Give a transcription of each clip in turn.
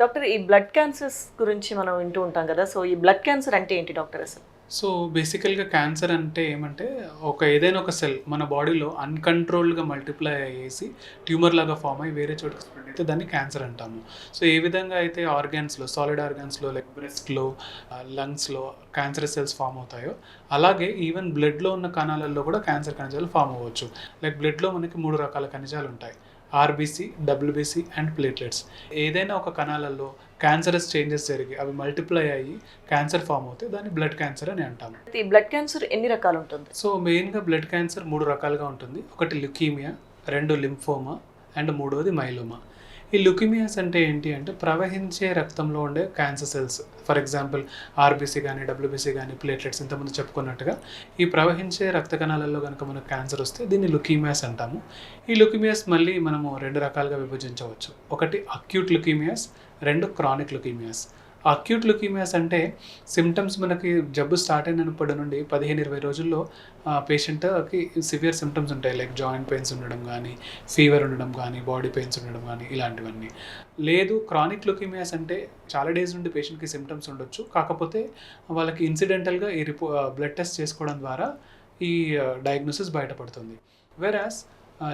Doctor ఈ blood cancers గురించి మనం వింటూ ఉంటాం కదా సో ఈ బ్లడ్ క్యాన్సర్ అంటే ఏంటి డాక్టర్ అసలు? సో బేసికల్గా క్యాన్సర్ అంటే ఏమంటే ఒక ఏదైనా ఒక సెల్ మన బాడీలో అన్కంట్రోల్డ్గా మల్టిప్లై అయ్యేసి ట్యూమర్ లాగా ఫామ్ అయ్యి వేరే చోటుకి స్ప్రెడ్ అయితే దాన్ని క్యాన్సర్ అంటాము. సో ఏ విధంగా అయితే ఆర్గాన్స్లో సాలిడ్ ఆర్గాన్స్లో లైక్ బ్రెస్ట్లో లంగ్స్లో క్యాన్సర్ సెల్స్ ఫామ్ అవుతాయో అలాగే ఈవెన్ బ్లడ్లో ఉన్న కణాలలో కూడా క్యాన్సర్ కణజాలు ఫామ్ అవ్వచ్చు. లైక్ బ్లడ్లో మనకి మూడు రకాల కణజాలు ఉంటాయి. RBC WBC and platelets. ఏదైనా ఒక కణాలలో క్యాన్సరస్ చేంజెస్ జరిగి అవి మల్టిప్లై అయ్యి క్యాన్సర్ ఫామ్ అవుతే దాన్ని బ్లడ్ క్యాన్సర్ అని అంటాము. ఈ బ్లడ్ క్యాన్సర్ ఎన్ని రకాలు ఉంటుంది? సో మెయిన్గా బ్లడ్ క్యాన్సర్ మూడు రకాలుగా ఉంటుంది. ఒకటి లుకీమియా రెండు లింఫోమా అండ్ మూడవది మైలోమా. ఈ లుకీమియాస్ అంటే ఏంటి అంటే ప్రవహించే రక్తంలో ఉండే cancer cells. For example RBC కానీ డబ్ల్యూబీసీ కానీ ప్లేట్లెట్స్ ఇంతకుముందు చెప్పుకున్నట్టుగా ఈ ప్రవహించే రక్త కణాలలో కనుక మనకు క్యాన్సర్ వస్తే దీన్ని లుకీమియాస్ అంటాము. ఈ లుకీమియాస్ మళ్ళీ మనము రెండు రకాలుగా విభజించవచ్చు. ఒకటి అక్యూట్ లుకీమియాస్ రెండు క్రానిక్ లుకీమియాస్. అక్యూట్ లుకీమియాస్ అంటే సిమ్టమ్స్ మనకి జబ్బు స్టార్ట్ అయినప్పటి నుండి పదిహేను ఇరవై రోజుల్లో పేషెంట్కి సివియర్ సిమ్టమ్స్ ఉంటాయి. లైక్ జాయింట్ పెయిన్స్ ఉండడం కానీ ఫీవర్ ఉండడం కానీ బాడీ పెయిన్స్ ఉండడం కానీ ఇలాంటివన్నీ. లేదు క్రానిక్ లుకీమియాస్ అంటే చాలా డేస్ నుండి పేషెంట్కి సిమ్టమ్స్ ఉండొచ్చు. కాకపోతే వాళ్ళకి ఇన్సిడెంటల్గా ఈ రిపో బ్లడ్ టెస్ట్ చేసుకోవడం ద్వారా ఈ డయాగ్నోసిస్ బయటపడుతుంది. వెరాస్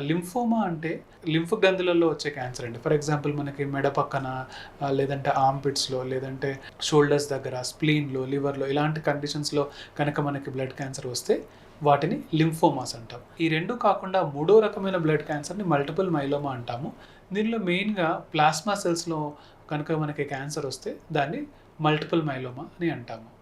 లింఫోమా అంటే లింఫ్ గ్రంథులలో వచ్చే క్యాన్సర్ అండి. ఫర్ ఎగ్జాంపుల్ మనకి మెడ పక్కన లేదంటే ఆర్మ్పిట్స్లో లేదంటే షోల్డర్స్ దగ్గర స్ప్లీన్లో లివర్లో ఇలాంటి కండిషన్స్లో కనుక మనకి బ్లడ్ క్యాన్సర్ వస్తే వాటిని లింఫోమాస్ అంటాం. ఈ రెండు కాకుండా మూడో రకమైన బ్లడ్ క్యాన్సర్ని మల్టిపుల్ మైలోమా అంటాము. దీనిలో మెయిన్గా ప్లాస్మా సెల్స్లో కనుక మనకి క్యాన్సర్ వస్తే దాన్ని మల్టిపుల్ మైలోమా అని అంటాము.